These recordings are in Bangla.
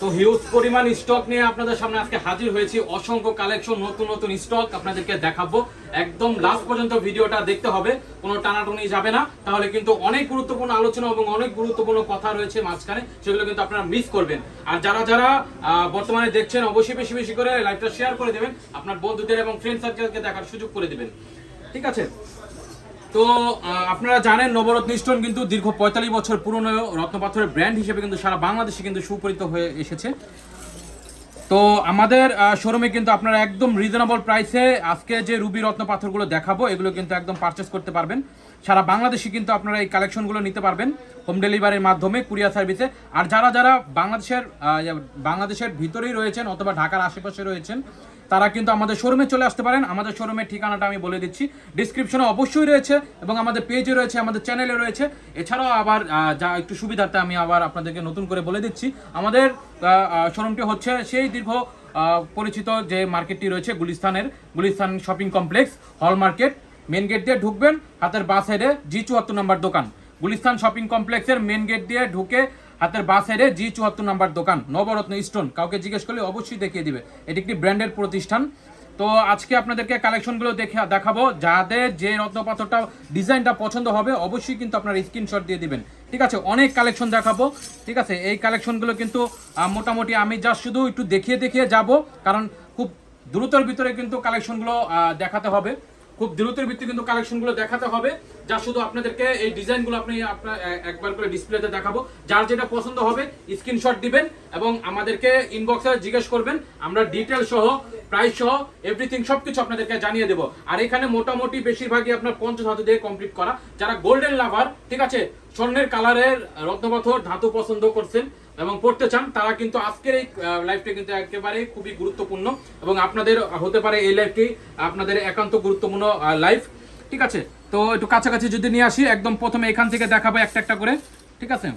তো হিউজ পরিমাণ স্টক নিয়ে আপনাদের সামনে আজকে হাজির হয়েছি। অসংখ্য কালেকশন নতুন নতুন স্টক আপনাদেরকে দেখাবো। একদম লাস্ট পর্যন্ত ভিডিওটা দেখতে হবে, কোনো টানাটুনি যাবে না। তাহলে কিন্তু অনেক গুরুত্বপূর্ণ আলোচনা এবং অনেক গুরুত্বপূর্ণ কথা রয়েছে মাঝখানে, সেগুলো কিন্তু আপনারা মিস করবেন। আর যারা যারা বর্তমানে দেখছেন, অবশ্যই বেশি বেশি করে লাইভটা শেয়ার করে দেবেন। আপনার বন্ধুদের এবং ফ্রেন্ড সার্কেলকে দেখার সুযোগ করে দেবেন। ঠিক আছে? তো আপনারা জানেন নবরত্ন স্টোন কিন্তু দীর্ঘ পঁয়তাল্লিশ বছর পুরনো রত্নপাথরের ব্র্যান্ড হিসেবে কিন্তু সারা বাংলাদেশে কিন্তু সুপরিচিত হয়ে এসেছে। তো আমাদের শোরুমে কিন্তু আপনারা একদম রিজনেবল প্রাইসে আজকে যে রুবি রত্ন পাথরগুলো দেখাবো, এগুলো কিন্তু একদম পারচেস করতে পারবেন। সারা বাংলাদেশে কিন্তু আপনারা এই কালেকশনগুলো নিতে পারবেন হোম ডেলিভারির মাধ্যমে কুরিয়ার সার্ভিসে আর যারা যারা বাংলাদেশের বাংলাদেশের ভিতরেই রয়েছেন অথবা ঢাকার আশেপাশে রয়েছেন, তারা কিন্তু আমাদের শোরুমে চলে আসতে পারেন। আমাদের শোরুমের ঠিকানাটা আমি বলে দিচ্ছি। ডিসক্রিপশনে অবশ্যই রয়েছে এবং আমাদের পেজে রয়েছে, আমাদের চ্যানেলে রয়েছে। এছাড়াও আবার যা একটু সুবিধার্থে আমি আবার আপনাদেরকে নতুন করে বলে দিচ্ছি। আমাদের শোরুমটি হচ্ছে সেই দীর্ঘ পরিচিত যে মার্কেটটি রয়েছে গুলিস্তানের, গুলিস্তান শপিং কমপ্লেক্স হল মার্কেট মেন গেট দিয়ে ঢুকবেন, হাতের বাস সাইডে জি চুয়াত্তর নম্বর দোকান। গুলিস্তান শপিং কমপ্লেক্সের মেন গেট দিয়ে ঢুকে হাতের বাস সাইডে জি চুয়াত্তর নাম্বার দোকান, নবরত্ন স্টোন কাউকে জিজ্ঞেস করলে অবশ্যই দেখিয়ে দিবে। এটি একটি ব্র্যান্ডের প্রতিষ্ঠান। তো আজকে আপনাদেরকে কালেকশনগুলো দেখে, দেখাবো। যাদের যে রত্নপাথরটা ডিজাইনটা পছন্দ হবে, অবশ্যই কিন্তু আপনার স্ক্রিনশট দিয়ে দিবেন। ঠিক আছে, অনেক কালেকশন দেখাবো। ঠিক আছে, এই কালেকশনগুলো কিন্তু মোটামুটি আমি জাস্ট শুধু একটু দেখিয়ে দেখিয়ে যাব। কারণ খুব দ্রুতর ভিতরে কিন্তু কালেকশনগুলো দেখাতে হবে। খুব দ্রুতের ভিত্তি কিন্তু কালেকশনগুলো দেখাতে হবে। যা শুধু আপনাদেরকে এই ডিজাইনগুলো আপনি আপনার একবার করে ডিসপ্লেতে দেখাবো। যার যেটা পছন্দ হবে স্ক্রিনশট দিবেন এবং আমাদেরকে ইনবক্সে জিজ্ঞেস করবেন। আমরা ডিটেল সহ প্রাইস সহ এভরিথিং সবকিছু আপনাদেরকে জানিয়ে দেবো। আর এখানে মোটামুটি বেশিরভাগই আপনার পঞ্চাশ ধাতু দিয়ে কমপ্লিট করা। যারা গোল্ডেন লাভার ঠিক আছে, স্বর্ণের কালারের রত্নপাথর ধাতু পছন্দ করছেন এবং পড়তে চান, তারা কিন্তু আজকের এই লাইফটা কিন্তু একেবারে খুবই গুরুত্বপূর্ণ এবং আপনাদের হতে পারে এই লাইফটি আপনাদের একান্ত গুরুত্বপূর্ণ লাইফ ঠিক আছে? তো একটু কাছাকাছি যদি নিয়ে আসি, একদম প্রথমে এখান থেকে দেখাবো একটা একটা করে। ঠিক আছে?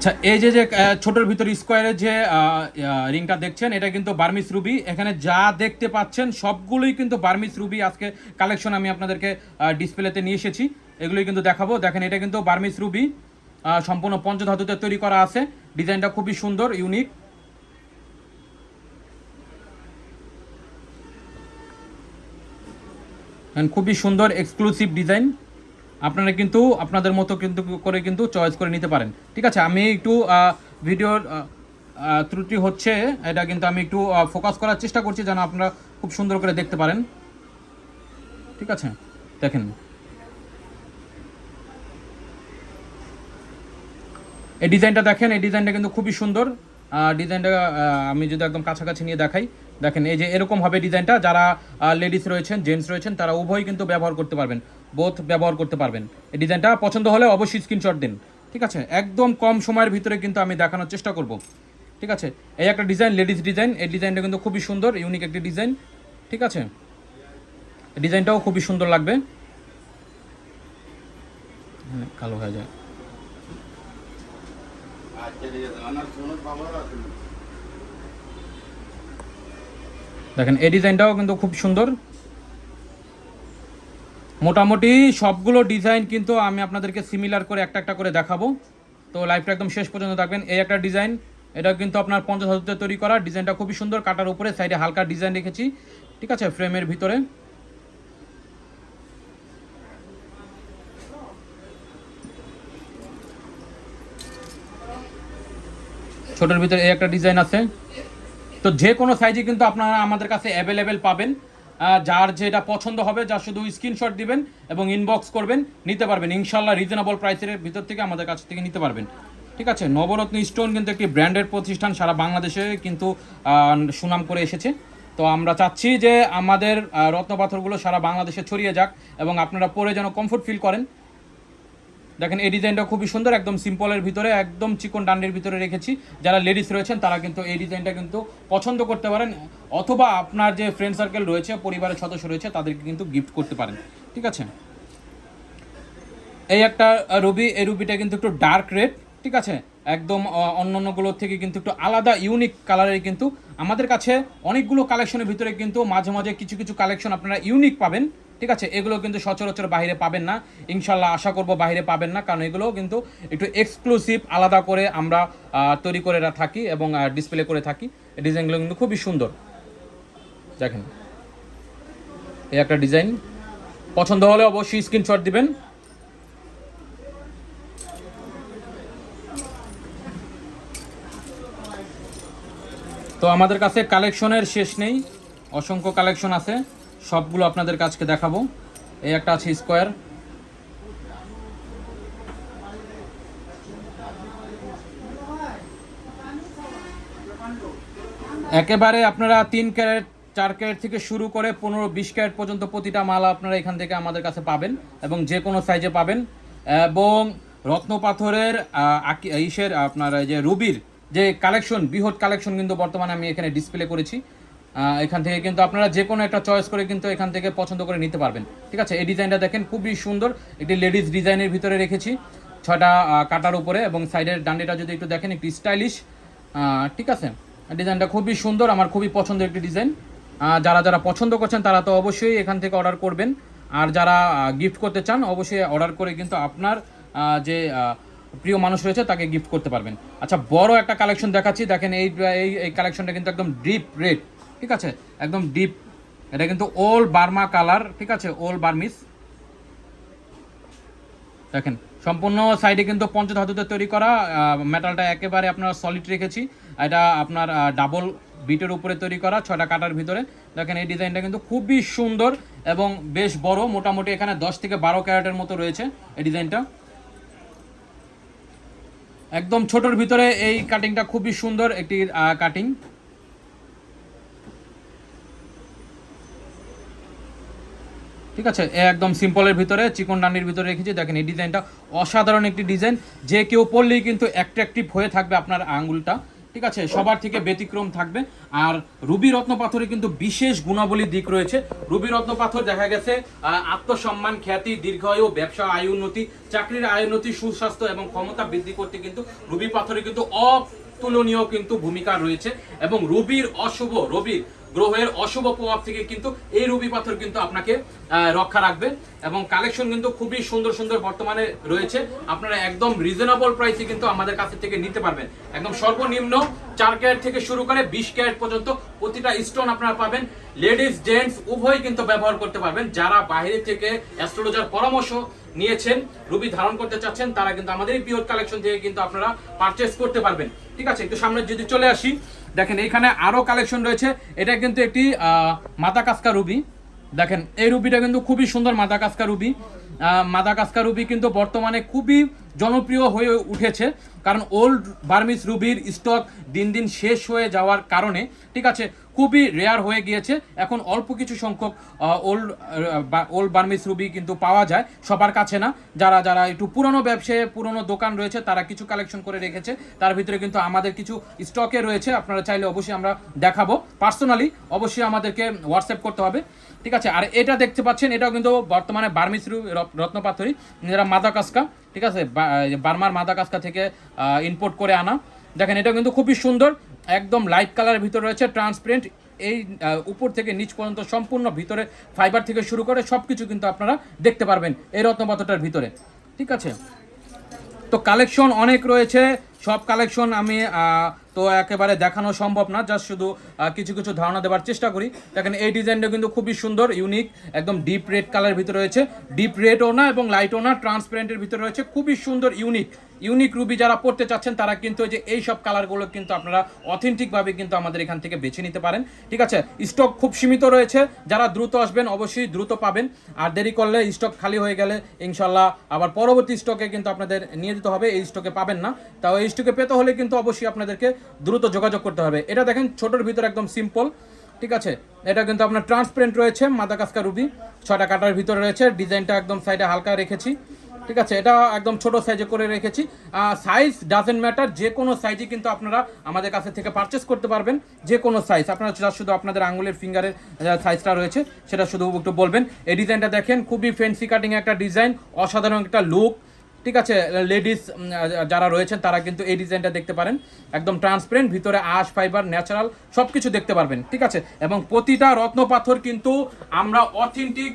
আচ্ছা এই যে যে ছোটোর ভিতর স্কোয়ারের যে রিংটা দেখছেন, এটা কিন্তু বার্মিস রুবি। এখানে যা দেখতে পাচ্ছেন, সবগুলোই কিন্তু বার্মিস রুবি আজকে কালেকশন আমি আপনাদেরকে ডিসপ্লেতে নিয়ে এসেছি। এগুলোই কিন্তু দেখাবো। দেখেন, এটা কিন্তু বার্মিস রুবি। সম্পূর্ণ পঞ্চধাতুতে তৈরি করা আছে। ডিজাইনটা খুবই সুন্দর ইউনিক খুবই সুন্দর এক্সক্লুসিভ ডিজাইন আপনারা কিন্তু, আপনাদের মতো কিন্তু করে কিন্তু চয়েস করে নিতে পারেন। ঠিক আছে? আমি একটু ভিডিওর ত্রুটি হচ্ছে, এটা কিন্তু আমি একটু ফোকাস করার চেষ্টা করছি যেন আপনারা খুব সুন্দর করে দেখতে পারেন। ঠিক আছে? দেখেন। এই ডিজাইনটা দেখেন, এই ডিজাইনটা কিন্তু খুবই সুন্দর। ডিজাইনটা আমি যদি একদম কাছাকাছি নিয়ে দেখাই। দেখেন, এই যে এরকম হবে ডিজাইনটা। যারা লেডিস রয়েছেন জেন্টস রয়েছেন, তারা উভয়ই কিন্তু ব্যবহার করতে পারবেন। বোথ ব্যবহার করতে পারবেন। এই ডিজাইনটা পছন্দ হলে অবশ্যই স্ক্রিনশট দিন। ঠিক আছে? একদম কম সময়ের ভিতরে কিন্তু আমি দেখানোর চেষ্টা করব। ঠিক আছে? এই একটা ডিজাইন লেডিস ডিজাইন এই ডিজাইনটা কিন্তু খুবই সুন্দর ইউনিক একটি ডিজাইন ঠিক আছে? ডিজাইনটাও খুবই সুন্দর লাগবে। হ্যাঁ, কালো হয়ে যায়। দেখেন এই ডিজাইনটাও কিন্তু খুব সুন্দর। মোটামুটি সবগুলো ডিজাইন কিন্তু আমি আপনাদেরকে সিমিলার করে একটা একটা করে দেখাবো। তো লাইফটা একদম শেষ পর্যন্ত থাকবেন। এই একটা ডিজাইন এটা কিন্তু আপনার পঞ্চাশ হাজার তৈরি করা। ডিজাইনটা খুবই সুন্দর, কাটার উপরে সাইডে হালকা ডিজাইন রেখেছি। ঠিক আছে ফ্রেমের ভিতরে। ছোটোর ভিতরে এই একটা ডিজাইন আছে। তো যে কোনো সাইজে কিন্তু আপনারা আমাদের কাছে অ্যাভেলেবেল পাবেন। যার যেটা পছন্দ হবে, যা শুধু স্ক্রিনশট দিবেন এবং ইনবক্স করবেন, নিতে পারবেন। ইনশাল্লাহ রিজনেবল প্রাইসের ভিতর থেকে আমাদের কাছ থেকে নিতে পারবেন। ঠিক আছে? নবরত্ন স্টোন কিন্তু একটি ব্র্যান্ডের প্রতিষ্ঠান, সারা বাংলাদেশে কিন্তু সুনাম করে এসেছে। তো আমরা চাচ্ছি যে আমাদের রত্নপাথরগুলো রত্ন পাথরগুলো সারা বাংলাদেশে ছড়িয়ে যাক এবং আপনারা পরে যেন কমফোর্ট ফিল করেন। দেখেন, এই ডিজাইনটা খুবই সুন্দর, একদম সিম্পলের ভিতরে, একদম চিকন ডান্ডের ভিতরে রেখেছি। যারা লেডিস রয়েছেন, তারা কিন্তু এই ডিজাইনটা কিন্তু পছন্দ করতে পারেন, অথবা আপনার যে ফ্রেন্ড সার্কেল রয়েছে, পরিবারের সদস্য রয়েছে, তাদেরকে কিন্তু গিফট করতে পারেন। ঠিক আছে? এই একটা রুবি, এই রুবিটা কিন্তু একটু ডার্ক রেড ঠিক আছে? একদম অন্য অন্যগুলোর থেকে কিন্তু একটু আলাদা ইউনিক কালারের কিন্তু আমাদের কাছে অনেকগুলো কালেকশনের ভিতরে কিন্তু মাঝে মাঝে কিছু কিছু কালেকশন আপনারা ইউনিক পাবেন। ঠিক আছে, এগুলো কিন্তু সচরাচর বাইরে পাবেন না। ইনশাল্লাহ আশা করব বাইরে পাবেন না, কারণ এগুলো কিন্তু একটু এক্সক্লুসিভ আলাদা করে আমরা তৈরি করে থাকি এবং ডিসপ্লে করে থাকি। ডিজাইনগুলো কিন্তু খুবই সুন্দর। দেখেন, এই একটা ডিজাইন পছন্দ হলে অবশ্যই স্ক্রিনশট দিবেন। তো আমাদের কাছে কালেকশনের শেষ নেই। অসংখ্য কালেকশন আছে। সবগুলো আপনাদের কাছকে দেখাবো। এই একটা আছে স্কোয়ার। একেবারে আপনারা তিন ক্যারেট, চার ক্যারেট থেকে শুরু করে পনেরো, বিশ ক্যারেট পর্যন্ত প্রতিটা মাল আপনারা এখান থেকে আমাদের কাছে পাবেন এবং যে কোনো সাইজে পাবেন। এবং রত্ন পাথরের ইসের আপনার এই যে রুবির যে কালেকশন বৃহৎ কালেকশন কিন্তু বর্তমানে আমি এখানে ডিসপ্লে করেছি। এখান থেকে কিন্তু আপনারা যে কোনো একটা চয়েস করে কিন্তু এখান থেকে পছন্দ করে নিতে পারবেন। ঠিক আছে? এই ডিজাইনটা দেখেন খুবই সুন্দর। একটি লেডিস ডিজাইনের ভিতরে রেখেছি। আহ, কাটার উপরে এবং সাইডের ডান্ডিটা যদি একটু দেখেন একটু স্টাইলিশ ঠিক আছে? ডিজাইনটা খুবই সুন্দর আমার খুবই পছন্দের একটি ডিজাইন যারা যারা পছন্দ করছেন তারা তো অবশ্যই এখান থেকে অর্ডার করবেন। আর যারা গিফট করতে চান অবশ্যই অর্ডার করে কিন্তু আপনার যে প্রিয় মানুষ রয়েছে তাকে গিফট করতে পারবেন। আচ্ছা বড় একটা কালেকশন দেখাচ্ছি। দেখেন এই এই কালেকশনটা কিন্তু একদম ডিপ রেড ঠিক আছে? একদম ডিপ এটা কিন্তু ওল বার্মা কালার ঠিক আছে? ওল বার্মিস দেখেন, সম্পূর্ণ সাইডে কিন্তু পঞ্চ পঞ্চধাতুতে তৈরি করা মেটালটা একেবারে আপনার সলিড রেখেছি। এটা আপনার ডাবল বিটের উপরে তৈরি করা, ছয়টা কাটার ভিতরে। দেখেন, এই ডিজাইনটা কিন্তু খুবই সুন্দর এবং বেশ বড়, মোটামুটি এখানে দশ থেকে বারো ক্যারেটের মতো রয়েছে এই ডিজাইনটা। একদম ছোটর ভিতরে এই কাটিংটা খুবই সুন্দর, একটি কাটিং ঠিক আছে? একদম সিম্পলের ভিতরে, চিকন ডান্ডির ভিতরে রেখেছি। দেখেন, এই ডিজাইনটা অসাধারণ একটি ডিজাইন। যে কেউ পড়লেই কিন্তু অ্যাট্রাকটিভ হয়ে থাকবে আপনার আঙ্গুলটা। ঠিক আছে? সবার থেকে ব্যতিক্রম থাকবে। আর রুবি রত্ন পাথরে কিন্তু বিশেষ গুণাবলী দিক রয়েছে। রুবি রত্ন পাথর দেখা গেছে আত্মসম্মান, খ্যাতি, দীর্ঘায়ু, ব্যবসা, আয়, উন্নতি, চাকরির আয়, উন্নতি, সুস্বাস্থ্য এবং ক্ষমতা বৃদ্ধি করতে কিন্তু রুবি পাথরে কিন্তু অতুলনীয় কিন্তু ভূমিকা রয়েছে। এবং রুবির অশুভ, রবির গ্রহের অশুভ প্রভাব থেকে কিন্তু এই রুবি পাথর কিন্তু আপনাকে রক্ষা রাখবে এবং কালেকশন কিন্তু খুবই সুন্দর সুন্দর বর্তমানে রয়েছে। আপনারা একদম রিজনেবল প্রাইসে কিন্তু আমাদের কাছ থেকে নিতে পারবেন। একদম সর্বনিম্ন চার ক্যারেট থেকে শুরু করে বিশ ক্যারেট পর্যন্ত প্রতিটা স্টোন আপনারা পাবেন। লেডিস জেন্টস উভয় কিন্তু ব্যবহার করতে পারবেন। যারা বাইরে থেকে অ্যাস্ট্রোলজার পরামর্শ নিয়েছেন, রুবি ধারণ করতে চাচ্ছেন, তারা কিন্তু আমাদের এই পিওর কালেকশন থেকে কিন্তু আপনারা পারচেস করতে পারবেন। ঠিক আছে, একটু সামনে যদি চলে আসি। দেখেন, এইখানে আরও কালেকশন রয়েছে। এটা কিন্তু একটি মাদা কাসকা রুবি। দেখেন, এই রুবিটা কিন্তু খুবই সুন্দর মাদা কাসকা রুবি। মাদা কাস্কা রুবি কিন্তু বর্তমানে খুবই জনপ্রিয় হয়ে উঠেছে। কারণ ওল্ড বার্মিস রুবির স্টক দিন দিন শেষ হয়ে যাওয়ার কারণে, ঠিক আছে খুবই রেয়ার হয়ে গিয়েছে। এখন অল্প কিছু সংখ্যক ওল্ড ওল্ড বার্মিস রুবি কিন্তু পাওয়া যায়। সবার কাছে না। যারা যারা একটু পুরনো ব্যবসায়, পুরনো দোকান রয়েছে, তারা কিছু কালেকশন করে রেখেছে। তার ভিতরে কিন্তু আমাদের কিছু স্টকে রয়েছে। আপনারা চাইলে অবশ্যই আমরা দেখাবো। পার্সোনালি অবশ্যই আমাদেরকে হোয়াটসঅ্যাপ করতে হবে। ঠিক আছে? আর এটা দেখতে পাচ্ছেন, এটাও কিন্তু বর্তমানে বার্মিস রত্নপাথরি। যারা মাদা কাসকা ঠিক আছে? বার্মার মাদা কাসকা থেকে ইম্পোর্ট করে আনা। দেখেন এটা কিন্তু খুবই সুন্দর। একদম লাইট কালারের ভিতরে রয়েছে ট্রান্সপারেন্ট এই উপর থেকে নিচ পর্যন্ত সম্পূর্ণ ভিতরে ফাইবার থেকে শুরু করে সব কিছু কিন্তু আপনারা দেখতে পারবেন। এই রত্নপাতটার ভিতরে। ঠিক আছে? তো কালেকশন অনেক রয়েছে। সব কালেকশন আমি তো একেবারে দেখানো সম্ভব না জাস্ট শুধু কিছু কিছু ধারণা দেওয়ার চেষ্টা করি। দেখেন, এই ডিজাইনটা কিন্তু খুবই সুন্দর ইউনিক একদম ডিপ রেড কালারের ভিতরে রয়েছে। ডিপ রেডও না এবং লাইটও না ট্রান্সপারেন্টের ভিতরে রয়েছে। খুবই সুন্দর ইউনিক ইউনিক রুবি যারা পড়তে চাচ্ছেন, তারা কিন্তু যে, এই সব কালারগুলো কিন্তু আপনারা অথেন্টিকভাবে কিন্তু আমাদের এখান থেকে বেছে নিতে পারেন। ঠিক আছে? স্টক খুব সীমিত রয়েছে। যারা দ্রুত আসবেন, অবশ্যই দ্রুত পাবেন। আর দেরি করলে স্টক খালি হয়ে গেলে, ইনশাল্লাহ আবার পরবর্তী স্টকে কিন্তু আপনাদের নিয়ে দিতে হবে। এই স্টকে পাবেন না। তাও এই স্টকে পেতে হলে কিন্তু অবশ্যই আপনাদেরকে দ্রুত যোগাযোগ করতে হবে। এটা দেখেন, ছোটোর ভিতর একদম সিম্পল ঠিক আছে? এটা কিন্তু আপনার ট্রান্সপারেন্ট রয়েছে মাদাকাস্কা রুবি ছটা কাটার ভিতরে রয়েছে, ডিজাইনটা একদম সাইডে হালকা রেখেছি, ঠিক আছে? এটা একদম ছোট সাইজে করে রেখেছি। সাইজ ডাজেন্ট ম্যাটার যে কোনো সাইজে কিন্তু আপনারা আমাদের কাছে থেকে পারচেস করতে পারবেন, যে কোনো সাইজ আপনারা শুধু আপনাদের আঙুলের ফিঙ্গারের সাইজটা রয়েছে, সেটা শুধু একটু বলবেন। এই ডিজাইনটা দেখেন, খুবই ফেন্সি কাটিং একটা ডিজাইন অসাধারণ একটা লুক ঠিক আছে লেডিস যারা রয়েছেন তারা কিন্তু এই ডিজাইনটা দেখতে পারেন। একদম ট্রান্সপারেন্ট ভিতরে আশ ফাইবার ন্যাচারাল সব কিছু দেখতে পারবেন, ঠিক আছে? এবং প্রতিটা রত্ন পাথর কিন্তু আমরা অথেন্টিক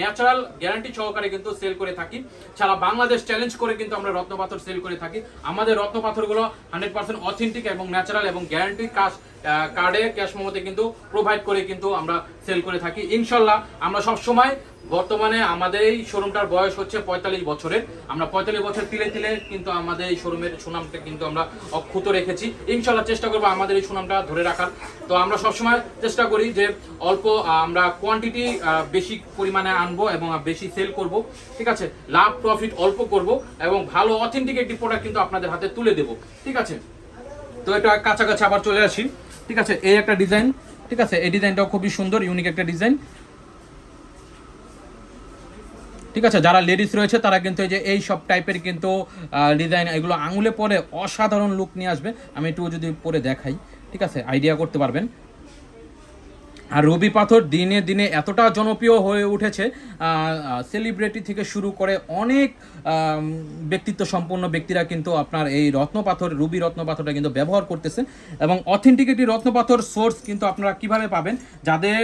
ন্যাচারাল গ্যারান্টি সহকারে কিন্তু সেল করে থাকি। সারা বাংলাদেশ চ্যালেঞ্জ করে কিন্তু আমরা রত্ন পাথর সেল করে থাকি। আমাদের রত্ন পাথরগুলো হান্ড্রেড পার্সেন্ট অথেন্টিক এবং ন্যাচারাল এবং গ্যারান্টি কাজ কার্ডে ক্যাশ মোমোতে কিন্তু প্রোভাইড করে কিন্তু আমরা সেল করে থাকি। ইনশাল্লাহ আমরা সব সময় বর্তমানে আমাদের এই শোরুমটার বয়স হচ্ছে পঁয়তাল্লিশ বছরের আমরা পঁয়তাল্লিশ বছর তিলে তিলে কিন্তু আমাদের এই শোরুমের সুনামটা কিন্তু আমরা অক্ষুত রেখেছি। ইনশাল্লাহ চেষ্টা করব আমাদের এই সুনামটা ধরে রাখার। তো আমরা সবসময় চেষ্টা করি যে অল্প আমরা কোয়ান্টিটি বেশি পরিমাণে আনব এবং বেশি সেল করব। ঠিক আছে? লাভ প্রফিট অল্প করব এবং ভালো অথেন্টিক একটি প্রোডাক্ট কিন্তু আপনাদের হাতে তুলে দেবো। ঠিক আছে? তো এটা কাছাকাছি আবার চলে আসি। ঠিক আছে? এই একটা ডিজাইন ঠিক আছে? এই ডিজাইনটাও খুবই সুন্দর ইউনিক একটা ডিজাইন ঠিক আছে? যারা লেডিস রয়েছে, তারা কিন্তু এই যে, এই সব টাইপের কিন্তু ডিজাইন এগুলো আঙুলে পরে অসাধারণ লুক নিয়ে আসবে। আমি একটু যদি পরে দেখাই, ঠিক আছে? আইডিয়া করতে পারবেন। আর রবি পাথর দিনে দিনে এতটা জনপ্রিয় হয়ে উঠেছে সেলিব্রিটি থেকে শুরু করে অনেক ব্যক্তিত্ব সম্পন্ন ব্যক্তিরা কিন্তু আপনার এই রত্ন পাথর, রুবি রত্ন পাথরটা কিন্তু ব্যবহার করতেছেন। এবং অথেন্টিক একটি রত্ন পাথর সোর্স কিন্তু আপনারা কীভাবে পাবেন? যাদের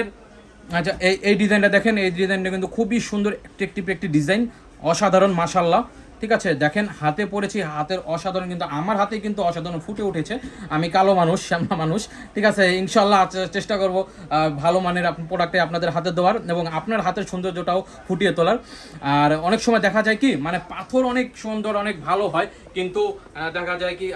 আচ্ছা এই এই ডিজাইনটা দেখেন, এই ডিজাইনটা কিন্তু খুবই সুন্দর অ্যাট্রাকটিভ একটি ডিজাইন, অসাধারণ মাসাল্লাহ ঠিক আছে, দেখেন, হাতে পড়েছি হাতের অসাধারণ কিন্তু, আমার হাতে কিন্তু অসাধারণ ফুটে উঠেছে। আমি কালো মানুষ, শ্যামলা মানুষ। ঠিক আছে ইনশাল্লাহ চেষ্টা করব ভালো মানের প্রোডাক্টে আপনাদের হাতে দেওয়ার এবং আপনার হাতের সৌন্দর্যটাও ফুটিয়ে তোলার। আর অনেক সময় দেখা যায় কি মানে পাথর অনেক সুন্দর, অনেক ভালো হয়, কিন্তু দেখা যায় কি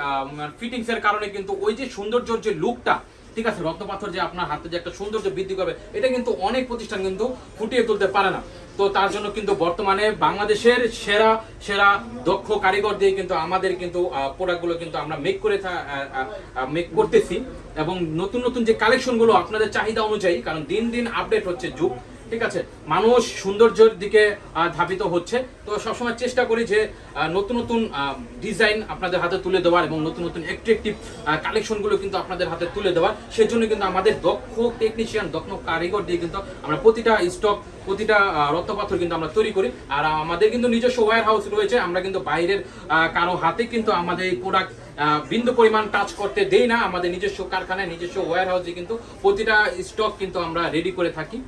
ফিটিংসের কারণে কিন্তু ওই যে সৌন্দর্যর যে লুকটা ঠিক আছে, রক্ত পাথর যে আপনার হাতে যে একটা সৌন্দর্য বৃদ্ধি করবে, এটা কিন্তু অনেক প্রতিষ্ঠান কিন্তু ফুটিয়ে তুলতে পারে না। তো তার জন্য কিন্তু বর্তমানে বাংলাদেশের সেরা সেরা দক্ষ কারিগর দিয়ে কিন্তু আমাদের কিন্তু প্রোডাক্টগুলো কিন্তু আমরা মেক করে মেক করতেছি। এবং নতুন নতুন যে কালেকশনগুলো আপনাদের চাহিদা অনুযায়ী, কারণ দিন দিন আপডেট হচ্ছে যুগ ঠিক আছে? মানুষ সৌন্দর্যের দিকে ধাবিত হচ্ছে। তো সবসময় চেষ্টা করি যে নতুন নতুন ডিজাইন আপনাদের হাতে তুলে দেওয়ার এবং নতুন নতুন অ্যাট্রাকটিভ কালেকশনগুলো কিন্তু আপনাদের হাতে তুলে দেওয়ার। সেজন্য কিন্তু আমাদের দক্ষ টেকনিশিয়ান দক্ষ কারিগর দিয়ে কিন্তু আমরা প্রতিটা স্টক প্রতিটা রত্নপাথর কিন্তু আমরা তৈরি করি। আর আমাদের কিন্তু নিজস্ব ওয়ার হাউস রয়েছে। আমরা কিন্তু বাইরের কারও হাতে কিন্তু আমাদের এই প্রোডাক্ট বিন্দু পরিমাণ টাচ করতে দেই না। আমাদের নিজস্ব কারখানায়, নিজস্ব ওয়ার হাউসে কিন্তু প্রতিটা স্টক কিন্তু আমরা রেডি করে থাকি।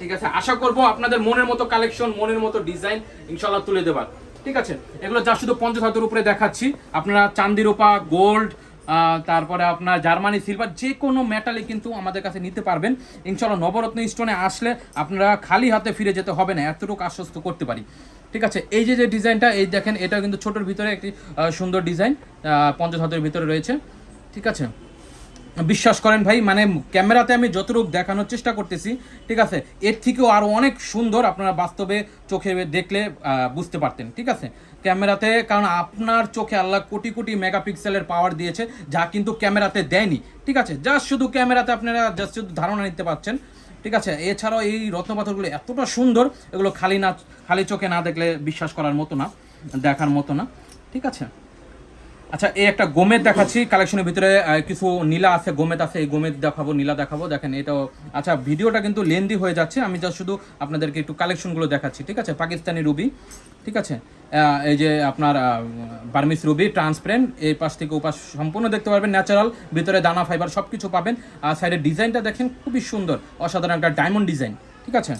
ঠিক আছে? আশা করব আপনাদের মনের মতো কালেকশন মনের মতো ডিজাইন ইনশাল্লাহ তুলে দেবার। ঠিক আছে? এগুলো যা শুধু পঞ্চধাতুর উপরে দেখাচ্ছি। আপনারা চান্দি রূপা গোল্ড তারপরে আপনার জার্মানি সিলভার যে কোনো মেটালে কিন্তু আমাদের কাছে নিতে পারবেন। ইনশাল্লাহ নবরত্ন স্টোনে আসলে আপনারা খালি হাতে ফিরে যেতে হবে না, এতটুকু আশ্বস্ত করতে পারি। ঠিক আছে? এই যে যে ডিজাইনটা এই দেখেন, এটা কিন্তু ছোটোর ভিতরে একটি সুন্দর ডিজাইন পঞ্চধাতুর ভিতরে রয়েছে। ঠিক আছে? বিশ্বাস করেন ভাই মানে ক্যামেরাতে আমি যতটুকু দেখানোর চেষ্টা করতেছি, ঠিক আছে, এর থেকেও আরও অনেক সুন্দর আপনারা বাস্তবে চোখে দেখলে বুঝতে পারতেন, ঠিক আছে? ক্যামেরাতে, কারণ আপনার চোখে আল্লাহ কোটি কোটি মেগাপিক্সেলের পাওয়ার দিয়েছে, যা কিন্তু ক্যামেরাতে দেয়নি, ঠিক আছে? জাস্ট শুধু ক্যামেরাতে আপনারা জাস্ট শুধু ধারণা নিতে পারছেন, ঠিক আছে? এছাড়াও এই রত্নপাথরগুলো এতটা সুন্দর, এগুলো খালি না, খালি চোখে না দেখলে বিশ্বাস করার মতো না, দেখার মতো না, ঠিক আছে? আচ্ছা এই একটা গোমেদ দেখাচ্ছি। কালেকশনের ভিতরে কিছু নীলা আছে, গোমেদ আছে, এই গোমেদ দেখাবো, নীলা দেখাবো। দেখেন, এটাও আচ্ছা ভিডিওটা কিন্তু লেন্দি হয়ে যাচ্ছে। আমি যা শুধু আপনাদেরকে একটু কালেকশনগুলো দেখাচ্ছি, ঠিক আছে? পাকিস্তানি রুবি, ঠিক আছে? এই যে আপনার বার্মিস রুবি ট্রান্সপারেন্ট এই পাশ থেকে ওপাশ সম্পূর্ণ দেখতে পারবেন ন্যাচারাল ভিতরে দানা ফাইবার সব কিছু পাবেন। আর সাইডের ডিজাইনটা দেখেন, খুবই সুন্দর, অসাধারণ একটা ডায়মন্ড ডিজাইন ঠিক আছে?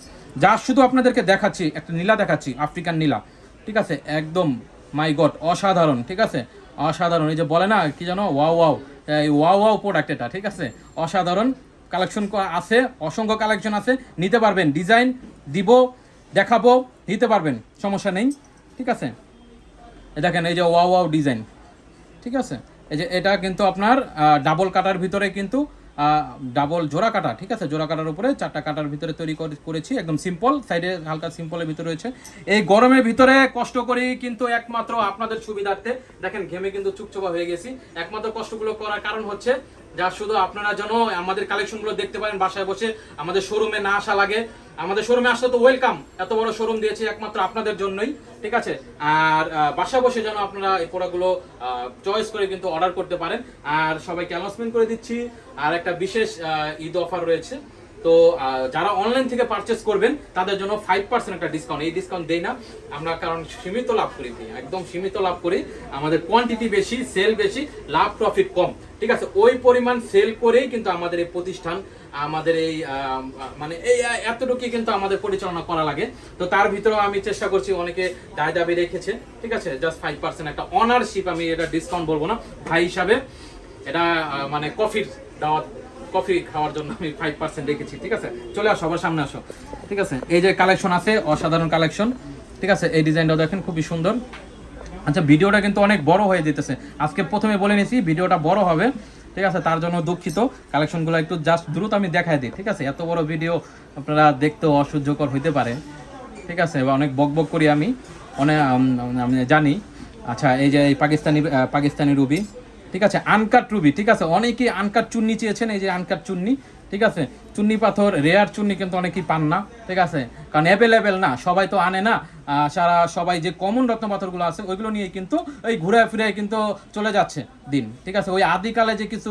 যা শুধু আপনাদেরকে দেখাচ্ছি, একটা নীলা দেখাচ্ছি আফ্রিকান নীলা, ঠিক আছে? একদম মাই গড অসাধারণ, ঠিক আছে? অসাধারণ। এই যে বলে না, কি জানো ওয়াও ওয়াও। এই ওয়াও ওয়াও প্রোডাক্ট এটা, ঠিক আছে? অসাধারণ কালেকশন আছে, অসংখ্য কালেকশন আছে। নিতে পারবেন ডিজাইন দিব, দেখাবো, নিতে পারবেন, সমস্যা নেই, ঠিক আছে? দেখেন, এই যে ওয়াও ওয়াও ডিজাইন ঠিক আছে? এই যে এটা কিন্তু আপনার ডাবল কাটার ভিতরে কিন্তু ডাবল জোড়া কাটা, ঠিক আছে? জোড়া কাটার উপরে চারটা কাটার ভিতরে তৈরি করে- করেছি, একদম সিম্পল সাইডে হালকা সিম্পলের ভিতরে রয়েছে। এই গরমের ভিতরে কষ্ট করি কিন্তু একমাত্র আপনাদের সুবিধার্থে। দেখেন, ঘেমে কিন্তু চুপচপা হয়ে গেছি। একমাত্র কষ্টগুলো করার কারণ হচ্ছে যা শুধু আপনারা যেন আমাদের কালেকশনগুলো দেখতে পারেন বাসায় বসে, আমাদের শোরুমে না আসা লাগে। আমাদের শোরুমে আসলে তো ওয়েলকাম এত বড় শোরুম দিয়েছে একমাত্র আপনাদের জন্যই, ঠিক আছে? আর বাসায় বসে যেন আপনারা এই প্রোডাক্টগুলো চয়েস করে কিন্তু অর্ডার করতে পারেন। আর সবাইকে অ্যানাউন্সমেন্ট করে দিচ্ছি। আর একটা বিশেষ ঈদ অফার রয়েছে। তো যারা অনলাইন থেকে পারচেস করবেন, তাদের জন্য ফাইভ পার্সেন্ট একটা ডিসকাউন্ট এই ডিসকাউন্ট দেই না। আমরা কারণ সীমিত লাভ করি একদম সীমিত লাভ করি। আমাদের কোয়ান্টিটি বেশি সেল বেশি, লাভ প্রফিট কম। ঠিক আছে? ওই পরিমাণ সেল করেই কিন্তু আমাদের এই প্রতিষ্ঠান, আমাদের এই মানে এই এতটুকু কিন্তু আমাদের পরিচালনা করা লাগে। তো তার ভিতরেও আমি চেষ্টা করছি, অনেকে দায় দাবি রেখেছে। ঠিক আছে? জাস্ট ফাইভ পার্সেন্ট একটা অনারশিপ আমি এটা ডিসকাউন্ট বলব না। ভাই হিসাবে এটা মানে কফির দাওয়াত কফি খাওয়ার জন্য আমি ফাইভ পার্সেন্ট রেখেছি, ঠিক আছে? চলে আসো, আবার সামনে আসো। ঠিক আছে? এই যে কালেকশন আছে, অসাধারণ কালেকশন ঠিক আছে? এই ডিজাইনটাও দেখেন, খুবই সুন্দর। আচ্ছা ভিডিওটা কিন্তু অনেক বড় হয়ে যেতেছে। আজকে প্রথমে বলে নিয়েছি ভিডিওটা বড় হবে। ঠিক আছে? তার জন্য দুঃখিত। কালেকশনগুলো একটু জাস্ট দ্রুত আমি দেখাই দিই, ঠিক আছে? এত বড় ভিডিও আপনারা দেখতেও অসহ্যকর হইতে পারে। ঠিক আছে? বা অনেক বক বক করি আমি। অনেক আমি জানি। আচ্ছা এই যে এই পাকিস্তানি পাকিস্তানি রুবি। ঠিক আছে? আনকাট রুবি ঠিক আছে? অনেকেই আনকাট চুন্নি চেয়েছেন, এই যে আনকাট চুন্নি, ঠিক আছে? চুন্নি পাথর রেয়ার চুন্নি কিন্তু অনেকেই পান না, ঠিক আছে? কারণ অ্যাভেলেবেল না, সবাই তো আনে না। সারা সবাই যে কমন রত্ন পাথরগুলো আছে, ওইগুলো নিয়ে কিন্তু ওই ঘুরে ফিরে কিন্তু চলে যাচ্ছে দিন, ঠিক আছে? ওই আদিকালে যে কিছু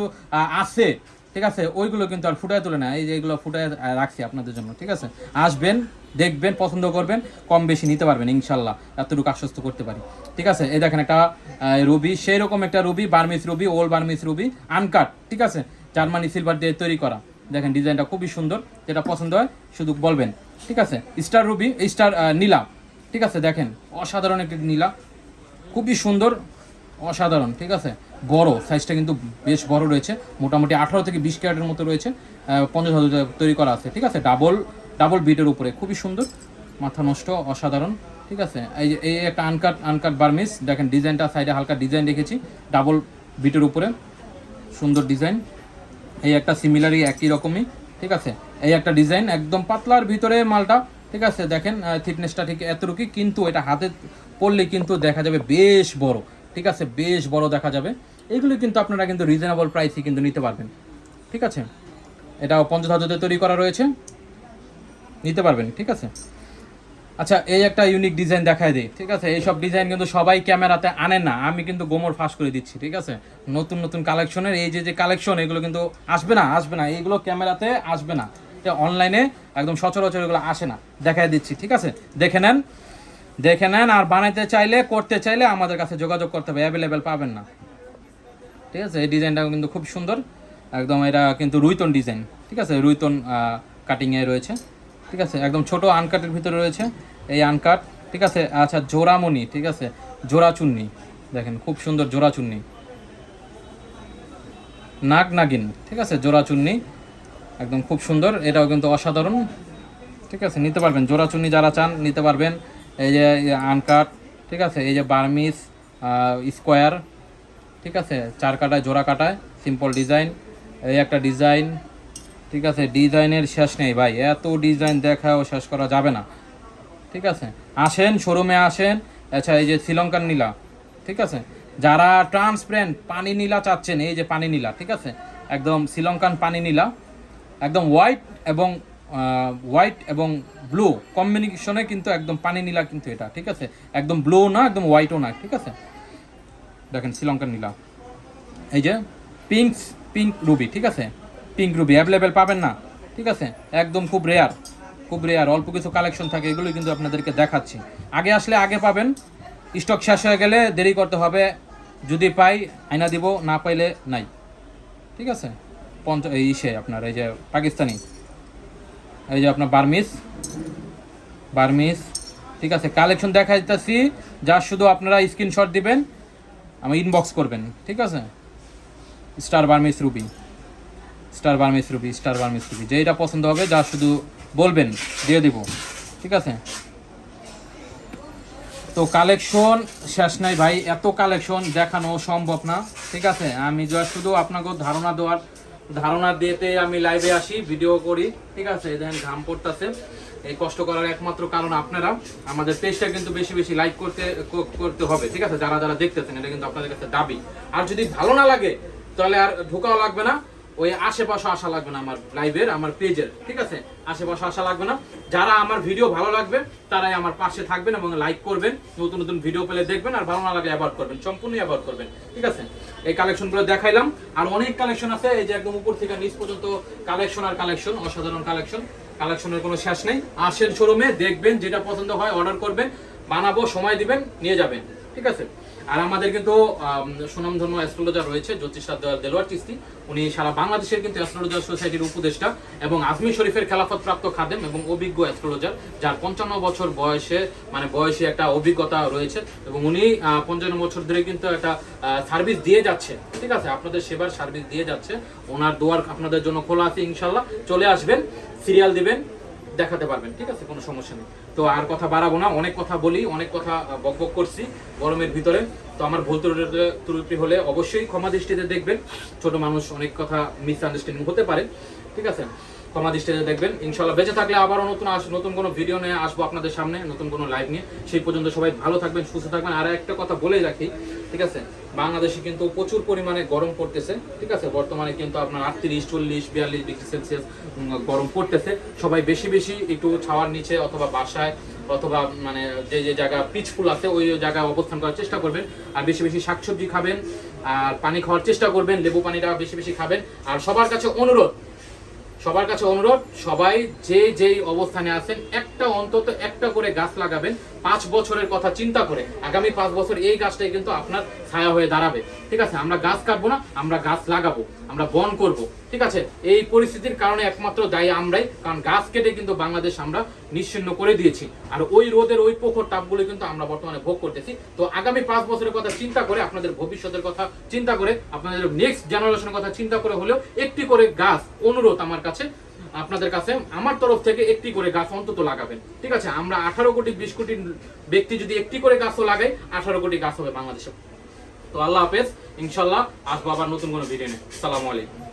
আছে ঠিক আছে? ওইগুলো কিন্তু আর ফুটায় তুলে না এই যে এগুলো ফুটায় রাখছি আপনাদের জন্য, ঠিক আছে? আসবেন, দেখবেন, পছন্দ করবেন, কম বেশি নিতে পারবেন, ইনশাল্লাহ, এতটুকু আশ্বস্ত করতে পারি। ঠিক আছে? এই দেখেন একটা রুবি সেই রকম একটা ruby Burmese ruby, old Burmese ruby, uncut, ঠিক আছে? জার্মানি সিলভার দিয়ে তৈরি করা। দেখেন, ডিজাইনটা খুবই সুন্দর, যেটা পছন্দ হয়, শুধু বলবেন, ঠিক আছে? স্টার রুবি, স্টার নীলা, ঠিক আছে? দেখেন, অসাধারণ একটি নীলা, খুবই সুন্দর, অসাধারণ, ঠিক আছে? বড় সাইজটা কিন্তু বেশ বড় রয়েছে। মোটামুটি আঠারো থেকে বিশ ক্যারেটের মতো রয়েছে। পঞ্চাশ হাজার তৈরি করা আছে, ঠিক আছে? ডাবল ডাবল বিটের উপরে, খুবই সুন্দর। মাথা নষ্ট, অসাধারণ, ঠিক আছে? এই যে, এই একটা আনকাট আনকাট বার্মিস দেখেন ডিজাইনটা সাইডে হালকা ডিজাইন রেখেছি ডাবল বিটের উপরে। সুন্দর ডিজাইন এই একটা সিমিলারই একই রকমই, ঠিক আছে? এই একটা ডিজাইন একদম পাতলার ভিতরে মালটা, ঠিক আছে? দেখেন থিকনেসটা ঠিক এতটুকুই, কিন্তু এটা হাতে পড়লে কিন্তু দেখা যাবে বেশ বড়। ঠিক আছে, বেশ বড় দেখা যাবে। এগুলো কিন্তু আপনারা কিন্তু রিজনেবল প্রাইসে কিন্তু নিতে পারবেন। ঠিক আছে? এটাও হাজার তৈরি করা রয়েছে। নিতে পারবেন, ঠিক আছে? আচ্ছা এই একটা ইউনিক ডিজাইন দেখায় দিই, ঠিক আছে? এইসব ডিজাইন কিন্তু সবাই ক্যামেরাতে আনে না। আমি কিন্তু গোমর ফাঁস করে দিচ্ছি, ঠিক আছে? নতুন নতুন কালেকশনের এই যে যে কালেকশন এগুলো কিন্তু আসবে না আসবে না। এইগুলো ক্যামেরাতে আসবে না। অনলাইনে একদম সচরাচর এগুলো আসে না। দেখায় দিচ্ছি, ঠিক আছে? দেখে নেন। দেখে নেন আর বানাইতে চাইলে, করতে চাইলে আমাদের কাছে যোগাযোগ করতে হবে অ্যাভেলেবেল পাবেন না। ঠিক আছে? এই ডিজাইনটা কিন্তু খুব সুন্দর। একদম এটা কিন্তু রুইতন ডিজাইন। ঠিক আছে? রুইতন কাটিংয়ে রয়েছে। ঠিক আছে? একদম ছোট আনকাটের ভিতরে রয়েছে এই আনকাট ঠিক আছে? আচ্ছা জোড়ামণি। ঠিক আছে? জোড়া চুন্নি দেখেন, খুব সুন্দর জোড়া চুন্নি নাগ নাগিন। ঠিক আছে? জোড়া চুন্নি একদম খুব সুন্দর। এটাও কিন্তু অসাধারণ। ঠিক আছে? নিতে পারবেন। জোড়া চুন্নি যারা চান, নিতে পারবেন। এই যে আনকাট, ঠিক আছে? এই যে বার্মিস স্কোয়ার, ঠিক আছে? চার কাটায়, জোড়া কাটায় সিম্পল ডিজাইন এই একটা ডিজাইন ঠিক আছে? ডিজাইনের শেষ নেই ভাই। এত ডিজাইন দেখাও শেষ করা যাবে না। ঠিক আছে? আসেন শোরুমে আসেন। আচ্ছা এই যে শ্রীলঙ্কার নীলা, ঠিক আছে? যারা ট্রান্সপারেন্ট পানি নীলা চাচ্ছেন, এই যে পানি নীলা, ঠিক আছে? একদম শ্রীলঙ্কান পানি নীলা, একদম হোয়াইট এবং হোয়াইট এবং ব্লু কম্বিনেশনে কিন্তু একদম পানি নীলা কিন্তু এটা, ঠিক আছে? একদম ব্লু না, একদম হোয়াইটও না, ঠিক আছে? দেখেন, শ্রীলঙ্কার নীলা। এই যে পিঙ্ক পিঙ্ক রুবি ঠিক আছে? পিঙ্ক রুবি অ্যাভেলেবেল পাবেন না, ঠিক আছে? একদম খুব রেয়ার খুব রেয়ার অল্প কিছু কালেকশন থাকে, এগুলোই কিন্তু আপনাদেরকে দেখাচ্ছি। আগে আসলে আগে পাবেন স্টক শেষ হয়ে গেলে দেরি করতে হবে, যদি পাই, আইনা দিব, না পাইলে নাই। ঠিক আছে? পঞ্চ এই ইসে আপনার, এই যে পাকিস্তানি। এই যে আপনার বার্মিস বার্মিস ঠিক আছে কালেকশন দেখা দিতেছি যা শুধু আপনারা স্ক্রিনশট দিবেন, আমি ইনবক্স করবেন, ঠিক আছে? Star Burmese ruby star Burmese ruby star Burmese ruby যেটা পছন্দ হবে, যা শুধু বলবেন, দিয়ে দিব, ঠিক আছে? তো কালেকশন শেষ নাই ভাই, এত কালেকশন দেখানো সম্ভব না, ঠিক আছে? আমি যা শুধু আপনাকে ধারণা দেওয়ার, ধারণা দিতে আমি লাইভে আসি ভিডিও করি, ঠিক আছে? দেখেন ঘাম পড়তেছে। এই কষ্ট করার একমাত্র কারণ আপনারা। আমাদের পেজটা কিন্তু বেশি বেশি লাইক করতে করতে হবে, ঠিক আছে? যারা যারা দেখতেছেন, এটা কিন্তু আপনাদের কাছে দাবি। আর যদি ভালো না লাগে, তাহলে আর ঢোকাও লাগবে না। ওই আশেপাশে আসা লাগবে না আমার লাইভের আমার পেজের ঠিক আছে? আশেপাশে আসা লাগবে না। যারা আমার ভিডিও ভালো লাগবে, তারাই আমার পাশে থাকবেন এবং লাইক করবেন। নতুন নতুন ভিডিও পেলে দেখবেন, আর ভালো না লাগলে অ্যাভয়েড করবেন সম্পূর্ণ অ্যাভয়েড করবেন, ঠিক আছে? এই কালেকশনগুলো দেখাইলাম। আর অনেক কালেকশন আছে, এই যে একদম উপর থেকে নিচ পর্যন্ত কালেকশন আর কালেকশন অসাধারণ কালেকশন কালেকশনের কোনো শেষ নেই। আসেন শোরুমে দেখবেন যেটা পছন্দ হয় অর্ডার করবেন, বানাবো, সময় দিবেন, নিয়ে যাবেন। ঠিক আছে? আর আমাদের কিন্তু সুনামধন্য অ্যাস্ট্রোলজার রয়েছে জ্যোতিষাদ দেলোয়ার চিস্তি উনি সারা বাংলাদেশের কিন্তু অ্যাস্ট্রোলজার সোসাইটির উপদেষ্টা এবং আজমি শরীফের খেলাফত প্রাপ্ত খাদেম এবং অভিজ্ঞ অ্যাস্ট্রোলজার, যার পঞ্চান্ন বছর বয়সে মানে বয়সে একটা অভিজ্ঞতা রয়েছে এবং উনি পঞ্চান্ন বছর ধরে কিন্তু একটা সার্ভিস দিয়ে যাচ্ছে। ঠিক আছে? আপনাদের সেবার সার্ভিস দিয়ে যাচ্ছে। ওনার দোয়ার আপনাদের জন্য খোলা আছে, ইনশাল্লাহ। চলে আসবেন, সিরিয়াল দিবেন। দেখাতে পারবেন ঠিক আছে? কোনো সমস্যা নেই। তো আর কথা বাড়াবো না অনেক কথা বলি অনেক কথা আহ, বকবক করছি গরমের ভিতরে। তো আমার ভুল ত্রুটি- হলে অবশ্যই ক্ষমা দৃষ্টিতে দেখবেন। ছোট মানুষ অনেক কথা মিস আন্ডারস্ট্যান্ডিং হতে পারে ঠিক আছে? ক্ষমা দৃষ্টিতে দেখবেন। ইনশাল্লাহ বেঁচে থাকলে আবারও নতুন আস- নতুন কোনো ভিডিও নিয়ে আসব আপনাদের সামনে নতুন কোনো লাইভ নিয়ে। সেই পর্যন্ত সবাই ভালো থাকবেন সুস্থ থাকবেন। আর একটা কথা বলে রাখি ঠিক আছে? বাংলাদেশে কিন্তু প্রচুর পরিমাণে গরম পড়তেছে, ঠিক আছে? বর্তমানে কিন্তু আপনার আটত্রিশ, চল্লিশ, বিয়াল্লিশ ডিগ্রি সেলসিয়াস গরম পড়তেছে। সবাই বেশি বেশি একটু ছাওয়ার নিচে অথবা বাসায় অথবা মানে যে যে জায়গা পিচফুল আছে, ওই জায়গায় অবস্থান করার চেষ্টা করবেন। আর বেশি বেশি শাকসবজি খাবেন, আর পানি খাওয়ার চেষ্টা করবেন, লেবু পানিটা বেশি বেশি খাবেন। আর সবার কাছে অনুরোধ সবার কাছে অনুরোধ, সবাই যে যেই অবস্থানে আছেন, একটা অন্তত একটা করে গাছ লাগাবেন, পাঁচ বছরের কথা চিন্তা করে। আগামী পাঁচ বছর এই গাছটাই কিন্তু আপনার ছায়া হয়ে দাঁড়াবে। ঠিক আছে, আমরা গাছ কাটবো না, আমরা গাছ লাগাবো। আমরা বন করব, ঠিক আছে? এই পরিস্থিতির কারণে একমাত্র দায়ী আমরাই, কারণ গাছ কেটে কিন্তু বাংলাদেশ আমরা নিশ্চিন্ন করে দিয়েছি। আর ওই রোদের ওই প্রখর তাপগুলো কিন্তু আমরা বর্তমানে ভোগ করতেছি। তো আগামী পাঁচ বছরের কথা চিন্তা করে, আপনাদের ভবিষ্যতের কথা চিন্তা করে, আপনাদের নেক্সট জেনারেশনের কথা চিন্তা করে হলেও একটি করে গাছ অনুরোধ আমার কাছে, আপনাদের কাছে, আমার তরফ থেকে একটি করে গাছ অন্তত লাগাবেন, ঠিক আছে? আমরা আঠারো কোটি, বিশ কোটি ব্যক্তি যদি একটি করে গাছও লাগাই, আঠারো কোটি গাছ হবে বাংলাদেশে। তো আল্লাহ হাফেজ ইনশাল্লাহ আসব আবার নতুন কোনো ভিডিও নিয়ে। সালামু আলাইকুম।